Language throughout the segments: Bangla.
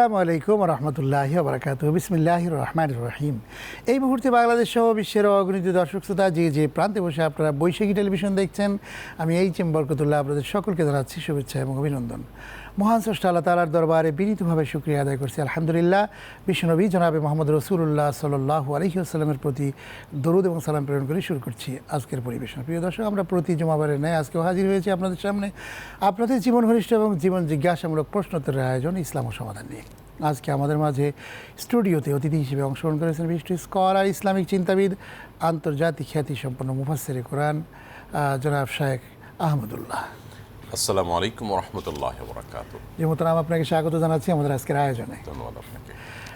আসসালামু আলাইকুম রহমতুল্লাহ বরকাত বিসমিল্লাহ রহমান রহিম। এই মুহূর্তে বাংলাদেশ সহ বিশ্বের অগণিত দর্শক শ্রোতা, যে যে প্রান্তে বসে আপনারা বৈশাখী টেলিভিশন দেখছেন, আমি এই চেম্বরকতুল্লাহ আপনাদের সকলকে জানাচ্ছি শুভেচ্ছা এবং অভিনন্দন। মহান স্রষ্টা আল্লাহ তালার দরবারে বিনীতভাবে শুক্রিয়া আদায় করছি। আলহামদুলিল্লাহ, বিশ্বনবী জনাবে মোহাম্মদ রসুল্লাহ সাল্লাহ আলহিউসাল্লামের প্রতি দরুদ এবং সালাম প্রেরণ করে শুরু করছি আজকের পরিবেশন। প্রিয় দর্শক, আমরা প্রতি জমাবারের ন্যায় আজকেও হাজির হয়েছি আপনাদের সামনে। আপনাদের জীবন ঘনিষ্ঠ এবং জীবন জিজ্ঞাসামূলক প্রশ্নোত্তরের আয়োজন ইসলাম ও সমাধান নিয়ে। আজকে আমাদের মাঝে স্টুডিওতে অতিথি হিসেবে অংশগ্রহণ করেছেন বিশিষ্ট স্কলার ইসলামিক চিন্তাবিদ, আন্তর্জাতিক খ্যাতি সম্পন্ন মুফাসের কোরআন জনাব শায়েখ আহমদুল্লাহ। আসসালামু আলাইকুম রহমতুল্লাহ বরাকাত যে মোতারাম আপনাকে স্বাগত জানাচ্ছি আমাদের আজকের আয়োজনে। ধন্যবাদ আপনাকে।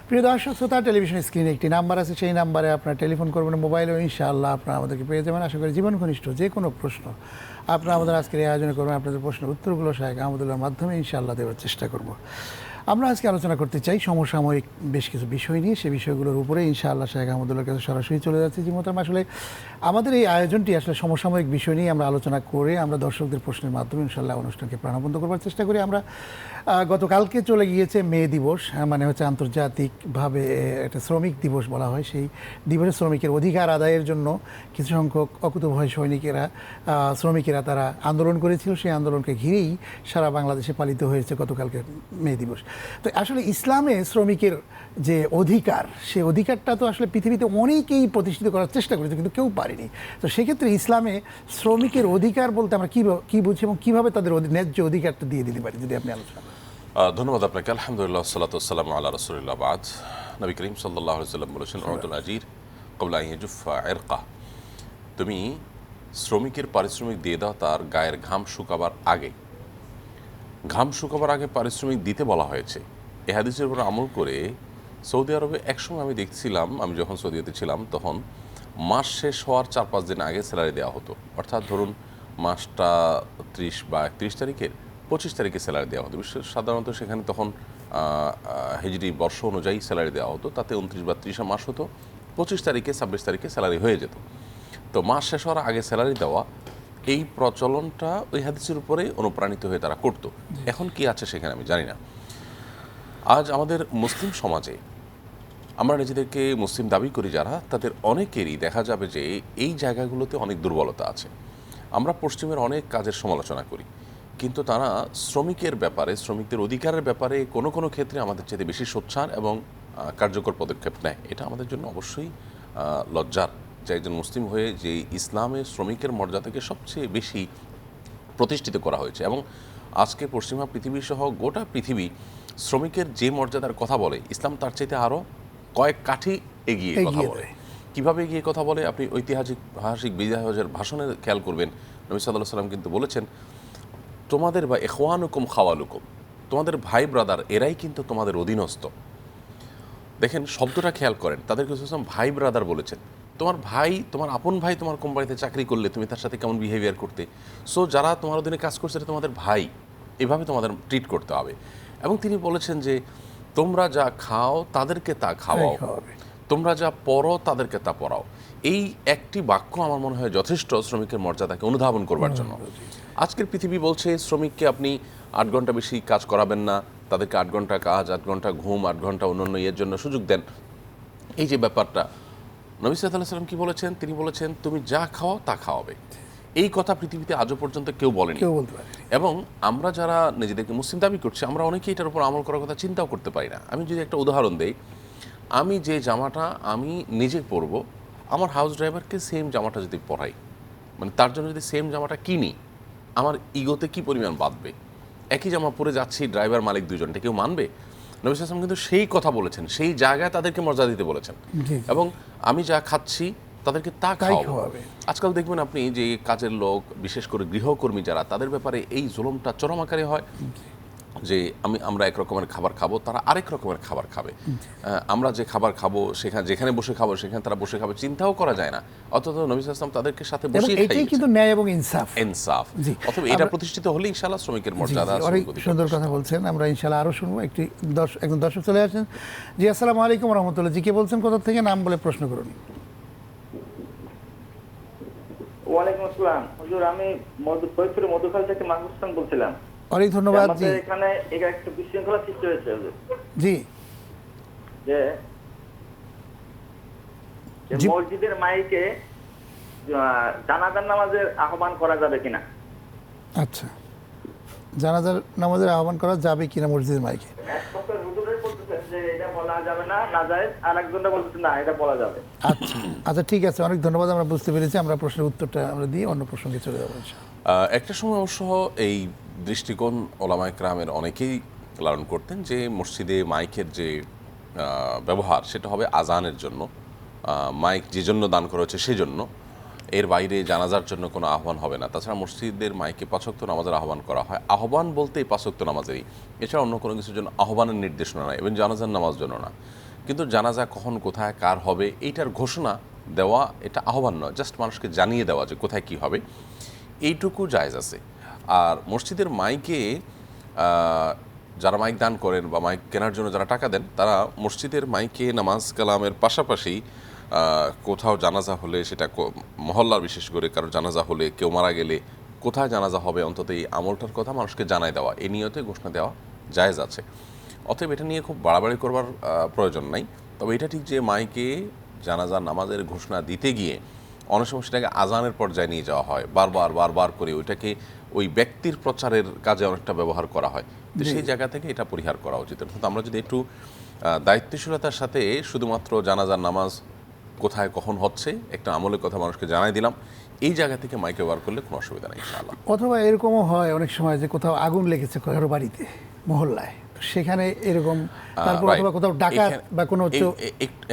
প্রিয় দর্শক শ্রোতা টেলিভিশন স্ক্রিনে একটি নাম্বার আছে। সেই নাম্বারে আপনারা টেলিফোন করবেন মোবাইলেও ইনশাআল্লাহ আপনারা আমাদেরকে পেয়ে যাবেন। আশা করি জীবন ঘনিষ্ঠ যে কোনো প্রশ্ন আপনারা আমাদের আজকের এই আয়োজনে করবেন। আপনাদের প্রশ্নের উত্তরগুলো শাহেক আহমদুল্লাহর মাধ্যমে ইনশাআল্লাহ দেওয়ার চেষ্টা করব। আমরা আজকে আলোচনা করতে চাই সমসাময়িক বেশ কিছু বিষয় নিয়ে। সেই বিষয়গুলোর উপরে ইনশাআল্লাহ শাহেক আহমদুল্লাহর কাছে সরাসরি চলে যাচ্ছে। যে মোতাম আসলে আমাদের এই আয়োজনটি আসলে সমসাময়িক বিষয় নিয়ে আমরা আলোচনা করে আমরা দর্শকদের প্রশ্নের মাধ্যমে ইনশাআল্লাহ অনুষ্ঠানকে প্রাণবন্ধ করবার চেষ্টা করি। আমরা গতকালকে চলে গিয়েছে মে দিবস হ্যাঁ, মানে হচ্ছে আন্তর্জাতিকভাবে একটা শ্রমিক দিবস বলা হয়। সেই দিবসে শ্রমিকের অধিকার আদায়ের জন্য কিছু সংখ্যক অকুতভয় সৈনিকেরা শ্রমিকেরা তারা আন্দোলন করেছিল। সেই আন্দোলনকে ঘিরেই সারা বাংলাদেশে পালিত হয়েছে গতকালকে মে দিবস। তো আসলে ইসলামে শ্রমিকের যে অধিকার সেই অধিকারটা তো আসলে পৃথিবীতে অনেকেই প্রতিষ্ঠিত করার চেষ্টা করেছে, কিন্তু কেউ পারেনি। তো সেক্ষেত্রে ইসলামে শ্রমিকের অধিকার বলতে আমরা কী কী বুঝি এবং কীভাবে তাদের ন্যায্য অধিকারটা দিয়ে দিতে পারি, যদি আপনি আলোচনা ধন্যবাদ আপনাকে। আলহামদুলিল্লাহ সাল্লাতাম আল্লাহ রসুল্লাহ বাদ। নবী করিম সাল্লাহ সাল্লাম বলেছেন রহমতুল আজির কবলা ইজুফা এরকা তুমি শ্রমিকের পারিশ্রমিক দিয়ে দাও, তার গায়ের ঘাম শুকাবার আগে। ঘাম শুকাবার আগে পারিশ্রমিক দিতে বলা হয়েছে। এ হাদিসের উপর আমল করে সৌদি আরবে একসময় আমি দেখছিলাম আমি যখন সৌদিতে ছিলাম তখন মাস শেষ হওয়ার চার পাঁচ দিন আগে স্যালারি দেওয়া হতো। অর্থাৎ ধরুন মাসটা ত্রিশ বা একত্রিশ তারিখের পঁচিশ তারিখে স্যালারি দেওয়া হতো। বিশেষ সাধারণত সেখানে তখন আহ, বর্ষ অনুযায়ী স্যালারি দেওয়া হতো। তাতে উনত্রিশ বা ত্রিশে মাস হতো পঁচিশ তারিখে ছাব্বিশ তারিখে স্যালারি হয়ে যেত। তো মাস শেষ হওয়ার আগে স্যালারি দেওয়া এই প্রচলনটা ওই হাদিসের উপরেই অনুপ্রাণিত হয়ে তারা করতো। এখন কি আছে সেখানে আমি জানি না। আজ আমাদের মুসলিম সমাজে আমরা নিজেদেরকে মুসলিম দাবি করি যারা, তাদের অনেকেরই দেখা যাবে যে এই জায়গাগুলোতে অনেক দুর্বলতা আছে। আমরা পশ্চিমের অনেক কাজের সমালোচনা করি, কিন্তু তারা শ্রমিকের ব্যাপারে, শ্রমিকদের অধিকারের ব্যাপারে কোনো কোনো ক্ষেত্রে আমাদের চাইতে বেশি সোচ্চার এবং কার্যকর পদক্ষেপ নেয়। এটা আমাদের জন্য অবশ্যই লজ্জার যে একজন মুসলিম হয়ে যে ইসলামে শ্রমিকের মর্যাদাকে সবচেয়ে বেশি প্রতিষ্ঠিত করা হয়েছে এবং আজকে পশ্চিমা পৃথিবী সহ গোটা পৃথিবী শ্রমিকের যে মর্যাদার কথা বলে ইসলাম তার চাইতে আরও কয়েক কাঠি এগিয়ে কথা বলে। কীভাবে এগিয়ে কথা বলে? আপনি ঐতিহাসিক ভাষিক বিজয় হজের ভাষণে খেয়াল করবেন। নবী সাল্লাহ সাল্লাম কিন্তু বলেছেন তোমাদের বা এখওয়ানুকুম খাওয়ালুকুম তোমাদের ভাই ব্রাদার এরাই কিন্তু তোমাদের অধীনস্থ। দেখেন শব্দটা খেয়াল করেন। তাদেরকে ভাই ব্রাদার বলেছেন। তোমার ভাই তোমার আপন ভাই তোমার কোম্পানিতে চাকরি করলে তুমি তার সাথে কেমন বিহেভিয়ার করতে? সো যারা তোমার অধীনে কাজ করছে এটা তোমাদের ভাই। এভাবে তোমাদের ট্রিট করতে হবে। এবং তিনি বলেছেন যে তোমরা যা খাও তাদেরকে তা খাওয়াও। তোমরা যা পড়ো তাদেরকে তা পড়াও। এই একটি বাক্য আমার মনে হয় যথেষ্ট শ্রমিকের মর্যাদাকে অনুধাবন করবার জন্য। আজকের পৃথিবী বলছে শ্রমিককে আপনি আট ঘণ্টা বেশি কাজ করাবেন না। তাদেরকে আট ঘণ্টা কাজ আট ঘণ্টা ঘুম আট ঘণ্টা অন্য ইয়ের জন্য সুযোগ দেন। এই যে ব্যাপারটা নবী সাল্লাহ সাল্লাম কি বলেছেন? তিনি বলেছেন তুমি যা খাও তা খাওয়াবে। এই কথা পৃথিবীতে আজও পর্যন্ত কেউ বলেনি। কেউ বলতে পারে এবং আমরা যারা নিজেদেরকে মুসলিম দাবি করছি আমরা অনেকেই এটার উপর আমল করার কথা চিন্তাও করতে পারি না। আমি যদি একটা উদাহরণ দেই আমি যে জামাটা আমি নিজে পরব আমার হাউস ড্রাইভারকে সেম জামাটা যদি পরাই মানে তার জন্য যদি সেম জামাটা কিনি আমার ইগোতে কি পরিমাণ বাঁধবে? একই জামা পরে যাচ্ছি ড্রাইভার মালিক দুজনটা কেউ মানবে? নবী কিন্তু সেই কথা বলেছেন সেই জায়গায় তাদেরকে মর্যাদা দিতে বলেছেন। এবং আমি যা খাচ্ছি তাদেরকে তা খাওয়াবে। আজকাল দেখবেন আপনি যে কাজের লোক বিশেষ করে গৃহকর্মী যারা তাদের ব্যাপারে এই জুলুমটা চরম আকারে হয়। যে আমি আমরা এক রকমের খাবার খাব তারা আরেক রকমের খাবার খাবে। আমরা যে খাবার খাব সেখানে যেখানে বসে খাব সেখানে তারা বসে খাবে চিন্তাও করা যায় না। অথচ নবী আসলাম তাদেরকে সাথে বসে এটাই কিন্তু ন্যায় এবং ইনসাফ। ইনসাফ। অথবা এটা প্রতিষ্ঠিত হলে ইনশাআল্লাহ শ্রমিকের মর্যাদা অনেক সুন্দর কথা বলছেন। আমরা ইনশাল্লাহ আরও শুনব। একটি দর্শক একজন দর্শক চলে আসেন। জি আসসালামু আলাইকুম রহমতুল্লাহ। জি কে বলছেন কোথা থেকে নাম বলে প্রশ্ন করুন। ওয়ালাইকুম আসসালাম। হুজুর আমি মধু ফরিদপুরের মধুখাল থেকে মাহবুব বলছিলাম। অনেক ধন্যবাদ জি। এখানে এখানে একটু বিশৃঙ্খলা সৃষ্টি হয়েছে জি। যে যে মসজিদের মাইকে জানাজার নামাজের আহ্বান করা যাবে কিনা? আচ্ছা। জানাজার নামাজের আহ্বান করা যাবে কিনা মসজিদের মাইকে? এক পক্ষের যে এটা বলা যাবে না না যায় আর একজনটা বলতেছেন না এটা বলা যাবে। আচ্ছা। আচ্ছা ঠিক আছে অনেক ধন্যবাদ আমরা বুঝতে পেরেছি আমরা প্রশ্নের উত্তরটা আমরা দিয়ে অন্য প্রসঙ্গে চলে যাব আহ, একটা সময় অবশ্য এই দৃষ্টিকোণ ওলামায় ক্রামের অনেকেই লালন করতেন যে মসজিদে মাইকের যে ব্যবহার সেটা হবে আজানের জন্য। মাইক যে জন্য দান করা হচ্ছে সেজন্য এর বাইরে জানাজার জন্য কোনো আহ্বান হবে না। তাছাড়া মসজিদের মাইকে পাঁচক্ত নামাজের আহ্বান করা হয়। আহ্বান বলতে এই পাঁচক্ত নামাজেরই। এছাড়া অন্য কোনো কিছুর জন্য আহ্বানের নির্দেশনা নাই এবং জানাজার নামাজ জন্য না। কিন্তু জানাজা কখন, কোথায়, কার হবে, এইটার ঘোষণা দেওয়া এটা আহ্বান নয়। জাস্ট মানুষকে জানিয়ে দেওয়া যে কোথায় কি হবে। এইটুকু জায়জ আছে। আর মসজিদের মাইকে যারা মাইক দান করেন বা মাইক কেনার জন্য যারা টাকা দেন, তারা মসজিদের মাইকে নামাজ কালামের পাশাপাশি কোথাও জানাজা হলে সেটা মহল্লার বিশেষ করে কারও জানাজা হলে, কেউ মারা গেলে কোথায় জানাজা হবে, অন্তত এই আমলটার কথা মানুষকে জানাই দেওয়া। এ নিয়তে ঘোষণা দেওয়া জায়েজ আছে। অতএব এটা নিয়ে খুব বাড়াবাড়ি করবার প্রয়োজন নাই। তবে এটা ঠিক যে মাইকে, জানাজা, নামাজের ঘোষণা দিতে গিয়ে অনেক সময় সেটাকে আজানের পর্যায়ে নিয়ে যাওয়া হয়। বারবার বারবার করে ওইটাকে ওই ব্যক্তির প্রচারের কাজে অনেকটা ব্যবহার করা হয়। তো সেই জায়গা থেকে এটা পরিহার করা উচিত। অর্থাৎ আমরা যদি একটু দায়িত্বশীলতার সাথে শুধুমাত্র জানাজার নামাজ কোথায় কখন হচ্ছে একটা আমলের কথা মানুষকে জানাই দিলাম এই জায়গা থেকে মাইকে ব্যবহার করলে কোনো অসুবিধা নেই অথবা এরকমও হয় অনেক সময় যে কোথাও আগুন লেগেছে কারও বাড়িতে মহল্লায়। সেখানে এরকম তারপর অথবা কোথাও ডাকাত বা কোনো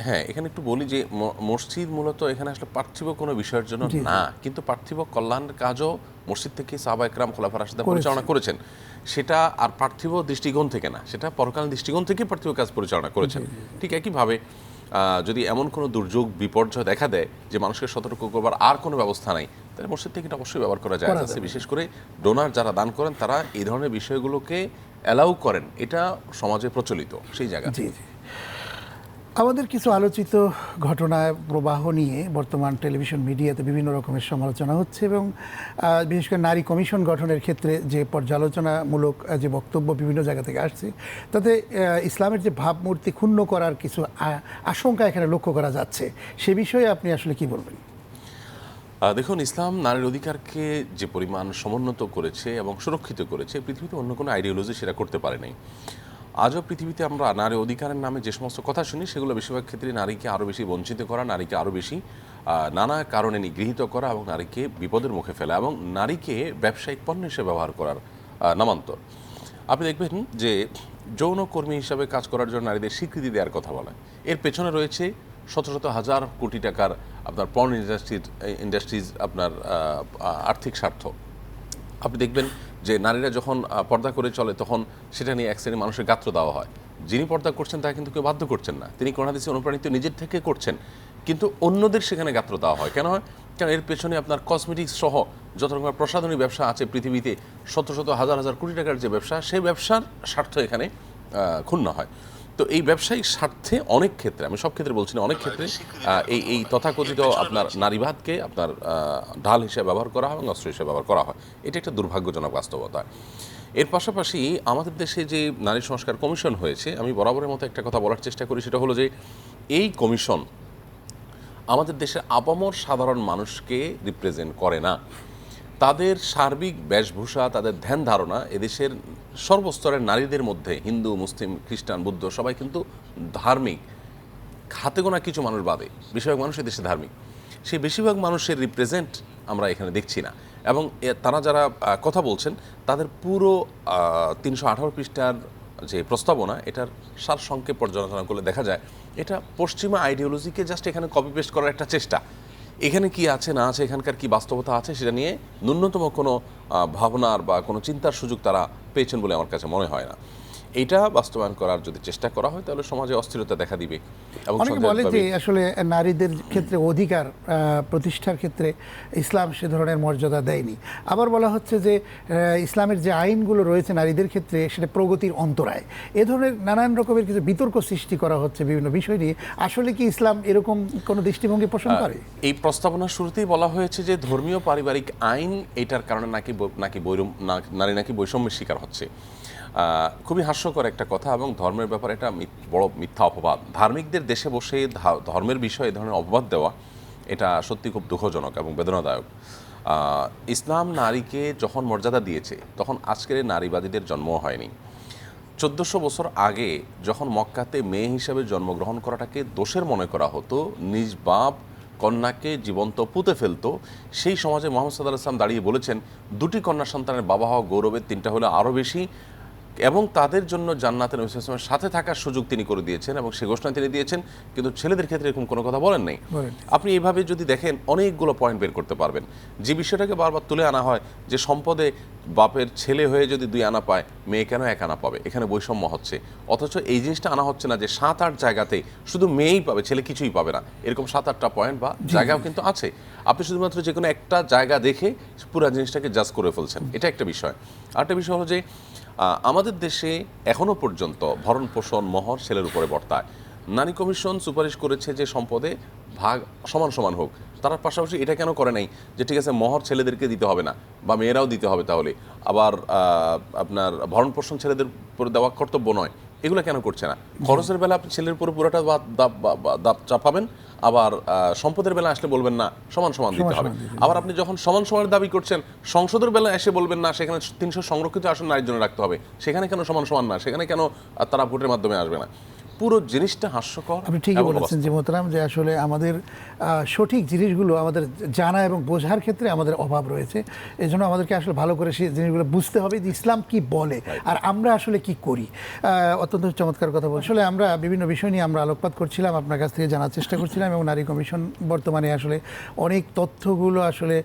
হ্যাঁ এখানে একটু বলি যে মসজিদ মূলত এখানে আসলে পার্থিব কোনো বিষয়ের জন্য। না। কিন্তু পার্থিব কল্যাণের কাজও মসজিদ থেকে সাহাবা একরাম খোলাফার রাশিদা পরিচালনা করেছেন। সেটা আর পার্থিব দৃষ্টিকোণ থেকে না সেটা পরকালীন দৃষ্টিকোণ থেকে পার্থিব কাজ পরিচালনা করেছেন। ঠিক একইভাবে আহ, যদি এমন কোনো দুর্যোগ বিপর্যয় দেখা দেয় যে মানুষকে সতর্ক করবার আর কোনো ব্যবস্থা নাই তাহলে মসজিদ থেকে এটা অবশ্যই ব্যবহার করা যায়। বিশেষ করে ডোনার যারা দান করেন তারা এই ধরনের বিষয়গুলোকে অ্যালাউ করেন এটা সমাজে প্রচলিত সেই জায়গা জি জি। আমাদের কিছু আলোচিত ঘটনায় প্রবাহ নিয়ে বর্তমান টেলিভিশন মিডিয়াতে বিভিন্ন রকমের সমালোচনা হচ্ছে এবং বিশেষ করে নারী কমিশন গঠনের ক্ষেত্রে যে পর্যালোচনামূলক যে বক্তব্য বিভিন্ন জায়গা থেকে আসছে তাতে ইসলামের যে ভাবমূর্তি ক্ষুণ্ণ করার কিছু আশঙ্কা এখানে লক্ষ্য করা যাচ্ছে। সে বিষয়ে আপনি আসলে কি বলবেন? দেখুন, ইসলাম নারীর অধিকারকে যে পরিমাণ সমুন্নত করেছে এবং সুরক্ষিত করেছে, পৃথিবীতে অন্য কোনো আইডিওলজি সেটা করতে পারে নাই আজও পৃথিবীতে আমরা নারী অধিকারের নামে যে সমস্ত কথা শুনি, সেগুলো বেশিরভাগ ক্ষেত্রে নারীকে আরও বেশি বঞ্চিত করা, নারীকে আরও বেশি নানা কারণে নিগৃহীত করা এবং নারীকে বিপদের মুখে ফেলা এবং নারীকে ব্যবসায়িক পণ্য হিসেবে ব্যবহার করার নামান্তর। আপনি দেখবেন যে যৌন কর্মী হিসাবে কাজ করার জন্য নারীদের স্বীকৃতি দেওয়ার কথা বলা। এর পেছনে রয়েছে শত শত হাজার কোটি টাকার আপনার পর্ন ইন্ডাস্ট্রির ইন্ডাস্ট্রিজ আপনার আর্থিক স্বার্থ। আপনি দেখবেন যে নারীরা যখন পর্দা করে চলে তখন সেটা নিয়ে এক শ্রেণির মানুষের গাত্র দেওয়া হয়। যিনি পর্দা করছেন তা কিন্তু কেউ বাধ্য করছেন না। তিনি করোনাদিসে অনুপ্রাণিত নিজের থেকে করছেন। কিন্তু অন্যদের সেখানে গাত্র দেওয়া হয়। কেন হয়? কারণ এর পেছনে আপনার কসমেটিক্স সহ যত রকমের প্রসাধনী ব্যবসা আছে পৃথিবীতে শত শত হাজার হাজার কোটি টাকার যে ব্যবসা, সেই ব্যবসার স্বার্থ এখানে ক্ষুণ্ণ হয়। তো এই ব্যবসায়িক স্বার্থে অনেক ক্ষেত্রে, আমি সব ক্ষেত্রে বলছি না, অনেক ক্ষেত্রে এই এই তথাকথিত আপনার নারীবাদকে আপনার ঢাল হিসেবে ব্যবহার করা হয় এবং অস্ত্র হিসেবে ব্যবহার করা হয়। এটা একটা দুর্ভাগ্যজনক বাস্তবতা। এর পাশাপাশি আমাদের দেশে যে নারী সংস্কার কমিশন হয়েছে, আমি বরাবরের মতো একটা কথা বলার চেষ্টা করি, সেটা হলো যে এই কমিশন আমাদের দেশের আপামর সাধারণ মানুষকে রিপ্রেজেন্ট করে না। তাদের সার্বিক বেশভূষা, তাদের ধ্যান ধারণা এদেশের সর্বস্তরের নারীদের মধ্যে, হিন্দু, মুসলিম, খ্রিস্টান, বুদ্ধ সবাই কিন্তু ধার্মিক। হাতে গোনা কিছু মানুষ বাদে, বেশিরভাগ মানুষ দেশে ধার্মিক। সেই বেশিরভাগ মানুষের রিপ্রেজেন্ট আমরা এখানে দেখছি না। এবং তারা যারা কথা বলছেন, তাদের পুরো তিনশো আঠারো পৃষ্ঠার যে প্রস্তাবনা, এটার সার সংক্ষেপ পর্যালোচনা করলে দেখা যায়, এটা পশ্চিমা আইডিওলজিকে জাস্ট এখানে কপি পেস্ট করার একটা চেষ্টা। এখানে কি আছে, না আছে, এখানকার কি বাস্তবতা আছে, সেটা নিয়ে ন্যূনতম কোনো ভাবনার বা কোনো চিন্তার সুযোগ তারা পেয়েছেন বলে আমার কাছে মনে হয় না। এটা বাস্তবায়ন করার যদি চেষ্টা করা হয় তাহলে সমাজে অস্থিরতা দেখা দিবে এবং অনেকে বলে যে আসলে নারীদের ক্ষেত্রে অধিকার প্রতিষ্ঠার ক্ষেত্রে ইসলাম সে ধরনের মর্যাদা দেয়নি। আবার বলা হচ্ছে যে ইসলামের যে আইনগুলো রয়েছে নারীদের ক্ষেত্রে সেটা প্রগতির অন্তরায়। এ ধরনের নানান রকমের কিছু বিতর্ক সৃষ্টি করা হচ্ছে বিভিন্ন বিষয় নিয়ে। আসলে কি ইসলাম এরকম কোনো দৃষ্টিভঙ্গি পোষণ করে? এই প্রস্তাবনার শুরুতেই বলা হয়েছে যে ধর্মীয় পারিবারিক আইন এটার কারণে নাকি নাকি নারী নাকি বৈষম্যের শিকার হচ্ছে। খুবই হাস্যকর একটা কথা এবং ধর্মের ব্যাপারে মি- বড় মিথ্যা অপবাদ। ধার্মিকদের দেশে বসে ধর্মের বিষয়ে এই ধরনের অপবাদ দেওয়া, এটা সত্যি খুব দুঃখজনক এবং বেদনাদায়ক। ইসলাম নারীকে যখন মর্যাদা দিয়েছে, তখন আজকের নারীবাদীদের জন্ম হয়নি। চোদ্দশো বছর আগে যখন মক্কাতে মেয়ে হিসেবে জন্মগ্রহণ করাটাকে দোষের মনে করা হতো, নিজ বাপ কন্যাকে জীবন্ত পুঁতে ফেলতো, সেই সমাজে মোহাম্মদ সাল্লাহ ইসলাম দাঁড়িয়ে বলেছেন, দুটি কন্যা সন্তানের বাবা হওয়া গৌরবের তিনটা হলো আরও বেশি এবং তাদের জন্য জান্নাতের নবী সাল্লাল্লাহু সাথে থাকার সুযোগ তিনি করে দিয়েছেন এবং সে ঘোষণা তিনি দিয়েছেন কিন্তু ছেলেদের ক্ষেত্রে এরকম কোনো কথা বলেন নাই। আপনি এইভাবে যদি দেখেন অনেকগুলো পয়েন্ট বের করতে পারবেন। যে বিষয়টাকে বারবার তুলে আনা হয় যে সম্পদে বাপের ছেলে হয়ে যদি দুই আনা পায় মেয়ে কেন এক আনা পাবে? এখানে বৈষম্য হচ্ছে। অথচ এই জিনিসটা আনা হচ্ছে না যে সাত আট জায়গাতে শুধু মেয়েই পাবে ছেলে কিছুই পাবে না। এরকম সাত আটটা পয়েন্ট বা জায়গাও কিন্তু আছে। আপনি শুধুমাত্র যে কোনো একটা জায়গা দেখে পুরো জিনিসটাকে জাজ করে ফেলছেন। এটা একটা বিষয়। আরেকটা বিষয় হলো যে আমাদের দেশে এখনও পর্যন্ত ভরণ পোষণ মহর ছেলের উপরে বর্তায়। নারী কমিশন সুপারিশ করেছে যে সম্পদে ভাগ সমান সমান হোক। তার পাশাপাশি এটা কেন করে নাই? যে ঠিক আছে, মহর ছেলেদেরকে দিতে হবে না, বা মেয়েরাও দিতে হবে তাহলে। আবার আপনার ভরণ পোষণ ছেলেদের উপর দেওয়া কর্তব্য নয়। এগুলো কেন করছে না? খরচের বেলা আপনি ছেলের উপরে পুরোটা দাব চাপাবেন আবার আহ, সম্পদের বেলা আসলে বলবেন না সমান সমান দিতে হবে। আবার আপনি যখন সমান সমানের দাবি করছেন সংসদের বেলা এসে বলবেন না সেখানে তিনশো সংরক্ষিত আসন নারীর জন্য রাখতে হবে। সেখানে কেন সমান সমান না? সেখানে কেন তারা ভোটের মাধ্যমে আসবে না? পুরো জিনিসটা হাস্যকর আপনি ঠিকই বলেছেন যে মোহতারাম যে আসলে আমাদের সঠিক জিনিসগুলো আমাদের জানা এবং বোঝার ক্ষেত্রে আমাদের অভাব রয়েছে। এই জন্য আমাদেরকে আসলে ভালো করে সেই জিনিসগুলো বুঝতে হবে যে ইসলাম কি বলে আর আমরা আসলে কি করি। অত্যন্ত চমৎকার কথা বল আসলে আমরা বিভিন্ন বিষয় নিয়ে আমরা আলোকপাত করছিলাম আপনার কাছ থেকে জানার চেষ্টা করছিলাম এবং নারী কমিশন বর্তমানে আসলে অনেক তথ্যগুলো আসলে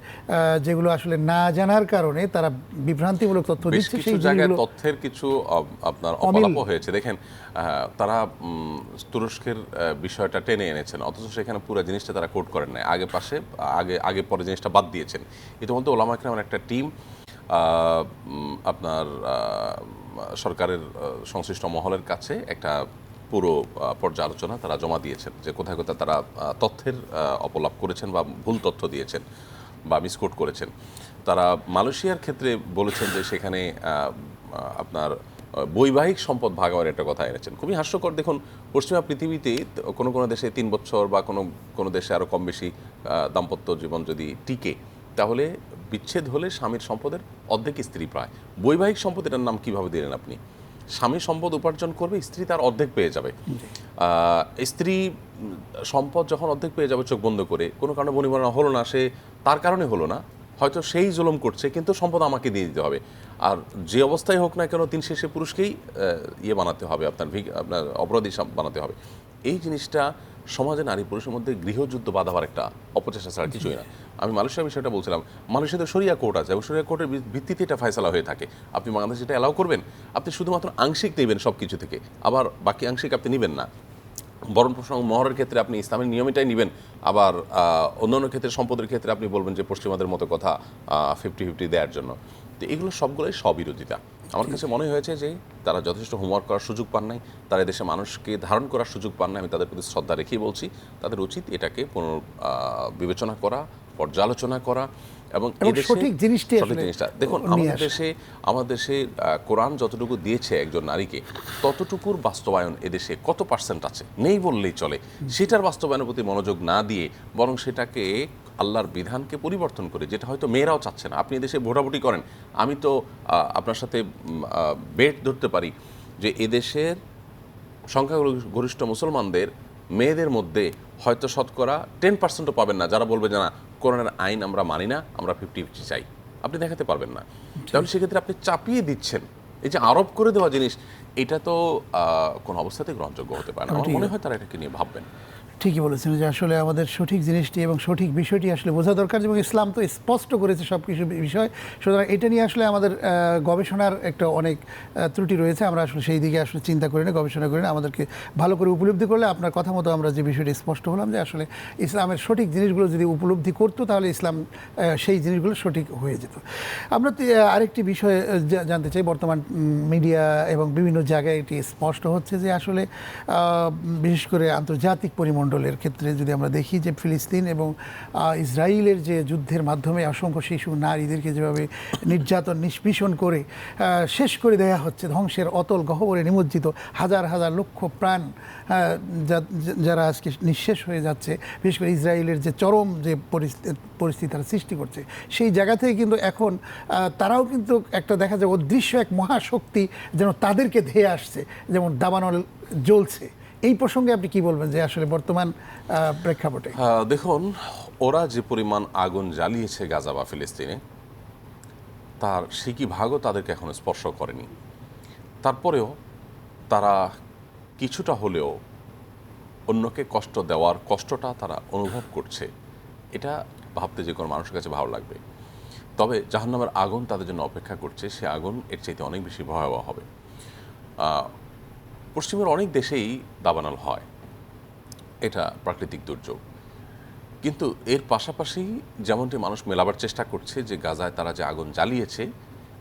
যেগুলো আসলে না জানার কারণে তারা বিভ্রান্তিমূলক তথ্য দিচ্ছে। সেই জায়গায় তথ্যের কিছু আপনার অমিল। অপলাপ হয়েছে। দেখেন তারা তুরস্কের বিষয়টা টেনে এনেছেন। অথচ সেখানে পুরো জিনিসটা তারা কোট করেন নাই। আগে পাশে আগে আগে পরে জিনিসটা বাদ দিয়েছেন। ইতিমধ্যে ওলামা একরামের একটা টিম আপনার সরকারের সংশ্লিষ্ট মহলের কাছে একটা পুরো পর্যালোচনা তারা জমা দিয়েছেন যে কোথায় কোথায় তারা তথ্যের আহ, অপলাপ করেছেন বা ভুল তথ্য দিয়েছেন বা মিসকোট করেছেন। তারা মালয়েশিয়ার ক্ষেত্রে বলেছেন যে সেখানে আপনার বৈবাহিক সম্পদ ভাগাবার একটা কথা এনেছেন। খুবই হাস্যকর। দেখুন পশ্চিমা পৃথিবীতে কোনো কোনো দেশে তিন বছর বা কোনো কোনো দেশে আরও কম বেশি দাম্পত্য জীবন যদি টিকে তাহলে বিচ্ছেদ হলে স্বামীর সম্পদের অর্ধেক স্ত্রী প্রায় বৈবাহিক সম্পদ এটার নাম কীভাবে দিলেন আপনি? স্বামী সম্পদ উপার্জন করবে স্ত্রী তার অর্ধেক পেয়ে যাবে। স্ত্রী সম্পদ যখন অর্ধেক পেয়ে যাবে চোখ বন্ধ করে কোনো কারণে বনিবনা হলো না সে তার কারণে হলো না হয়তো সেই জুলম করছে কিন্তু সম্পদ আমাকে দিয়ে দিতে হবে। আর যে অবস্থায় হোক না কেন দিন শেষে পুরুষকেই ইয়ে বানাতে হবে, আপনার আপনার অপরাধী বানাতে হবে। এই জিনিসটা সমাজে নারী পুরুষের মধ্যে গৃহযুদ্ধ বাঁধাবার একটা অপচেষ্টা ছাড়া কিছুই না। আমি মালয়েশিয়ার বিষয়টা বলছিলাম। মালয়েশিয়াতে সরিয়া কোর্ট আছে, এবং সরিয়া কোর্টের ভিত্তিতে এটা ফয়সালা হয়ে থাকে। আপনি বাংলাদেশে এটা অ্যালাউ করবেন, আপনি শুধুমাত্র আংশিক নেবেন সব কিছু থেকে, আবার বাকি আংশিক আপনি নেবেন না। বরণ প্রসঙ্গ মহরের ক্ষেত্রে আপনি ইসলামের নিয়মিটাই নেবেন, আবার অন্যান্য ক্ষেত্রে, সম্পদের ক্ষেত্রে আপনি বলবেন যে পশ্চিমাদের মতো কথা ফিফটি ফিফটি দেওয়ার জন্য। তো এগুলো সবগুলোই স্ববিরোধিতা। আমার কাছে মনে হয়েছে যে তারা যথেষ্ট হোমওয়ার্ক করার সুযোগ পান নাই তারা এদেশে মানুষকে ধারণ করার সুযোগ পান নাই আমি তাদের প্রতি শ্রদ্ধা রেখেই বলছি তাদের উচিত এটাকে পুনর বিবেচনা করা পর্যালোচনা করা এবং সঠিক জিনিসটি সঠিক জিনিসটা। দেখুন আমাদের দেশে আমাদের দেশে কোরআন যতটুকু দিয়েছে একজন নারীকে ততটুকুর বাস্তবায়ন এদেশে কত পার্সেন্ট আছে? নেই বললেই চলে। সেটার বাস্তবায়নের প্রতি মনোযোগ না দিয়ে বরং সেটাকে আল্লাহর বিধানকে পরিবর্তন করে যেটা হয়তো মেয়েরাও চাচ্ছে না। আপনি এদেশে ভোটাভুটি করেন। আমি তো আপনার সাথে বেট ধরতে পারি যে এদেশের সংখ্যাগরিষ্ঠ মুসলমানদের মেয়েদের মধ্যে হয়তো শতকরা টেন পার্সেন্টও পাবেন না। যারা বলবে যে না কোরআনের আইন আমরা মানি না আমরা ফিফটি ফিফটি চাই। আপনি দেখাতে পারবেন না। তাহলে সেক্ষেত্রে আপনি চাপিয়ে দিচ্ছেন। এই যে আরোপ করে দেওয়া জিনিস এটা তো আহ, কোনো অবস্থাতে গ্রহণযোগ্য হতে পারে না। আমার মনে হয় তারা এটাকে নিয়ে ভাববেন। ঠিকই বলেছেন যে আসলে আমাদের সঠিক জিনিসটি এবং সঠিক বিষয়টি আসলে বোঝা দরকার এবং ইসলাম তো স্পষ্ট করেছে সব কিছু বিষয়। সুতরাং এটা নিয়ে আসলে আমাদের গবেষণার একটা অনেক ত্রুটি রয়েছে। আমরা আসলে সেই দিকে আসলে চিন্তা করি না, গবেষণা করি না। আমাদেরকে ভালো করে উপলব্ধি করলে আপনার কথা মতো আমরা যে বিষয়টি স্পষ্ট হলাম যে আসলে ইসলামের সঠিক জিনিসগুলো যদি উপলব্ধি করতো তাহলে ইসলাম সেই জিনিসগুলো সঠিক হয়ে যেত। আমরা আরেকটি বিষয় জানতে চাই। বর্তমান মিডিয়া এবং বিভিন্ন জায়গায় এটি স্পষ্ট হচ্ছে যে আসলে বিশেষ করে আন্তর্জাতিক পরিমণ্ডলের ক্ষেত্রে যদি আমরা দেখি যে ফিলিস্তিন এবং ইসরায়েলের যে যুদ্ধের মাধ্যমে অসংখ্য শিশু, নারীদেরকে যেভাবে নির্যাতন, নিষ্পীষণ করে শেষ করে দেওয়া হচ্ছে, ধ্বংসের অতল গহ্বরে নিমজ্জিত হাজার হাজার লক্ষ প্রাণ যারা আজকে নিঃশেষ হয়ে যাচ্ছে, বিশেষ করে ইসরায়েলের যে চরম যে পরিস্থিতি তারা সৃষ্টি করছে, সেই জায়গা থেকে কিন্তু এখন তারাও কিন্তু একটা দেখা যায় অদৃশ্য এক মহাশক্তি যেন তাদেরকে ধেয়ে আসছে, যেমন দাবানল জ্বলছে। এই প্রসঙ্গে আপনি কি বলবেন যে আসলে বর্তমান প্রেক্ষাপটে? দেখুন, ওরা যে পরিমাণ আগুন জ্বালিয়েছে গাজা বা ফিলিস্তিনে, তার সে কি ভাগও তাদেরকে এখনও স্পর্শ করেনি। তারপরেও তারা কিছুটা হলেও অন্যকে কষ্ট দেওয়ার কষ্টটা তারা অনুভব করছে, এটা ভাবতে যে কোনো মানুষের কাছে ভালো লাগবে। তবে জাহান্নামের আগুন তাদের জন্য অপেক্ষা করছে, সে আগুন এর চাইতে অনেক বেশি ভয়াবহ হবে। পশ্চিমের অনেক দেশেই দাবানল হয়। এটা প্রাকৃতিক দুর্যোগ। কিন্তু এর পাশাপাশি যেমনটি মানুষ মেলাবার চেষ্টা করছে যে গাজায় তারা যে আগুন জ্বালিয়েছে,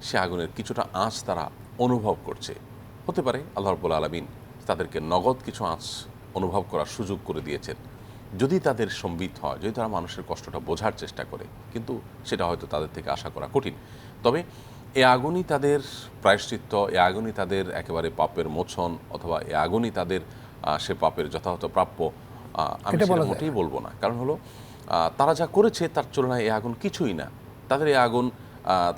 সে আগুনের কিছুটা আঁচ তারা অনুভব করছে। হতে পারে আল্লাহ রব্বুল আলমিন তাদেরকে নগদ কিছু আঁচ অনুভব করার সুযোগ করে দিয়েছেন। যদি তাদের সম্বিত হয়, যদি তারা মানুষের কষ্টটা বোঝার চেষ্টা করে, কিন্তু সেটা হয়তো তাদের থেকে আশা করা কঠিন। তবে এ আগুনই তাদের প্রায়শ্চিত্ত এ আগুনই তাদের একেবারে পাপের মোচন অথবা এ আগুনই তাদের সে পাপের যথাযথ প্রাপ্য। আমি সেটা মোটেই বলব না। কারণ হলো তারা যা করেছে তার তুলনায় এ আগুন কিছুই না। তাদের এই আগুন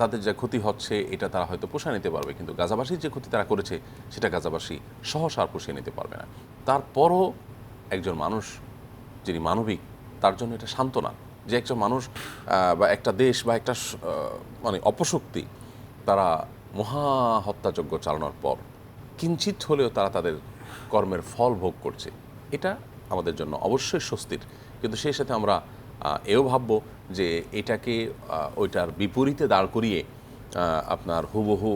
তাদের যা ক্ষতি হচ্ছে এটা তারা হয়তো পোষা নিতে পারবে কিন্তু গাজাবাসীর যে ক্ষতি তারা করেছে সেটা গাজাবাসী সহসা আর পুষিয়ে নিতে পারবে না। তারপরও একজন মানুষ যিনি মানবিক তার জন্য এটা সান্ত্বনা যে একজন মানুষ বা একটা দেশ বা একটা মানে অপশক্তি তারা মহা হত্যাযজ্ঞ চালানোর পর কিঞ্চিত হলেও তারা তাদের কর্মের ফল ভোগ করছে। এটা আমাদের জন্য অবশ্যই স্বস্তির। কিন্তু সেই সাথে আমরা এও ভাববো যে এটাকে ওইটার বিপরীতে দাঁড় করিয়ে আপনার হুবহু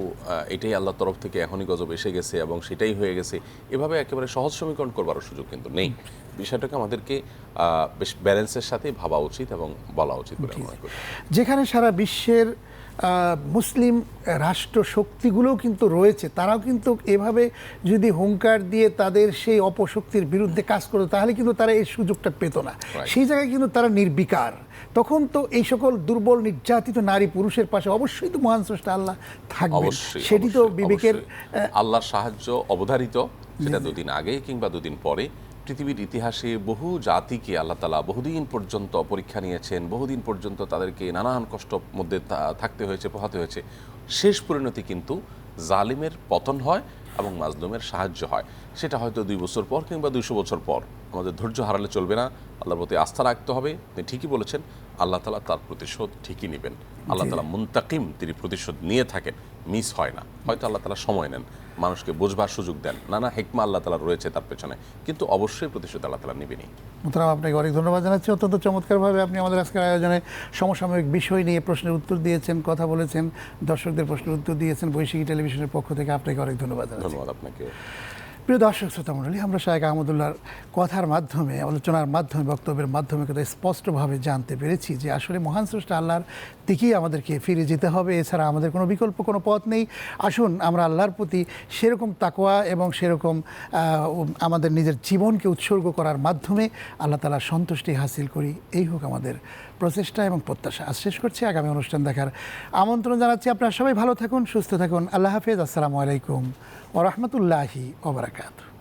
এটাই আল্লাহর তরফ থেকে এখনই গজব এসে গেছে এবং সেটাই হয়ে গেছে। এভাবে একেবারে সহজ সমীকরণ করবারও সুযোগ কিন্তু নেই। বিষয়টাকে আমাদেরকে বেশ ব্যালেন্সের সাথে ভাবা উচিত এবং বলা উচিত বলে মনে করি। যেখানে সারা বিশ্বের মুসলিম রাষ্ট্র শক্তিগুলোও কিন্তু রয়েছে। তারাও কিন্তু এভাবে যদি হুঙ্কার দিয়ে তাদের সেই অপশক্তির বিরুদ্ধে কাজ করতো তাহলে কিন্তু তারা এই সুযোগটা পেত না। সেই জায়গায় কিন্তু তারা নির্বিকার। তখন তো এই সকল দুর্বল নির্যাতিত নারী পুরুষের পাশে অবশ্যই তো মহান স্রষ্টা আল্লাহ থাকবে সেটি তো বিবেকের। আল্লাহর সাহায্য অবধারিত সেটা দুদিন আগে কিংবা দুদিন পরে। পৃথিবীর ইতিহাসে বহু জাতিকে আল্লাহ তালা বহুদিন পর্যন্ত পরীক্ষা নিয়েছেন, বহুদিন পর্যন্ত তাদেরকে নানান কষ্ট মধ্যে থাকতে হয়েছে, পোহাতে হয়েছে। শেষ পরিণতি কিন্তু জালিমের পতন হয় এবং মাজলুমের সাহায্য হয়। সেটা হয়তো দুই বছর পর কিংবা দুইশো বছর পর। আমাদের ধৈর্য হারালে চলবে না। আল্লাহর প্রতি আস্থা রাখতে হবে। তিনি ঠিকই বলেছেন। আল্লাহ তালা তার প্রতিশোধ ঠিকই নেবেন। আল্লাহ তালা মুন্তাকিম তিনি প্রতিশোধ নিয়ে থাকেন মিস হয় না। হয়তো আল্লাহ তালা সময় নেন মানুষকে বোঝবার সুযোগ দেন নানা হেকমা আল্লাহ তালা রয়েছে তার পেছনে কিন্তু অবশ্যই প্রতিশোধ আল্লাহ তালা নেবেনই। মোতারাম আপনাকে অনেক ধন্যবাদ জানাচ্ছি। অত্যন্ত চমৎকারভাবে আপনি আমাদের আজকের আয়োজনে সমসাময়িক বিষয় নিয়ে প্রশ্নের উত্তর দিয়েছেন কথা বলেছেন দর্শকদের প্রশ্নের উত্তর দিয়েছেন বৈশাখী টেলিভিশনের পক্ষ থেকে। আপনাকে অনেক ধন্যবাদ ধন্যবাদ আপনাকে প্রিয় দর্শক, শ্রোতা মণ্ডলী, আমরা শাহেক আহমদুল্লাহর কথার মাধ্যমে, আলোচনার মাধ্যমে, বক্তব্যের মাধ্যমে কথা স্পষ্টভাবে জানতে পেরেছি যে আসলে মহান স্রষ্টা আল্লাহর দিকেই আমাদেরকে ফিরে যেতে হবে। এছাড়া আমাদের কোনো বিকল্প, কোনো পথ নেই। আসুন, আমরা আল্লাহর প্রতি সেরকম তাকোয়া এবং সেরকম আমাদের নিজের জীবনকে উৎসর্গ করার মাধ্যমে আল্লাহ তালার সন্তুষ্টি হাসিল করি। এই হোক আমাদের প্রচেষ্টা এবং প্রত্যাশা। আজ শেষ করছি আগামী অনুষ্ঠান দেখার আমন্ত্রণ জানাচ্ছি আপনারা। সবাই ভালো থাকুন, সুস্থ থাকুন। আল্লাহ হাফেজ। আসসালামু আলাইকুম ওরহমতুল্লাহি ওবরাকাতু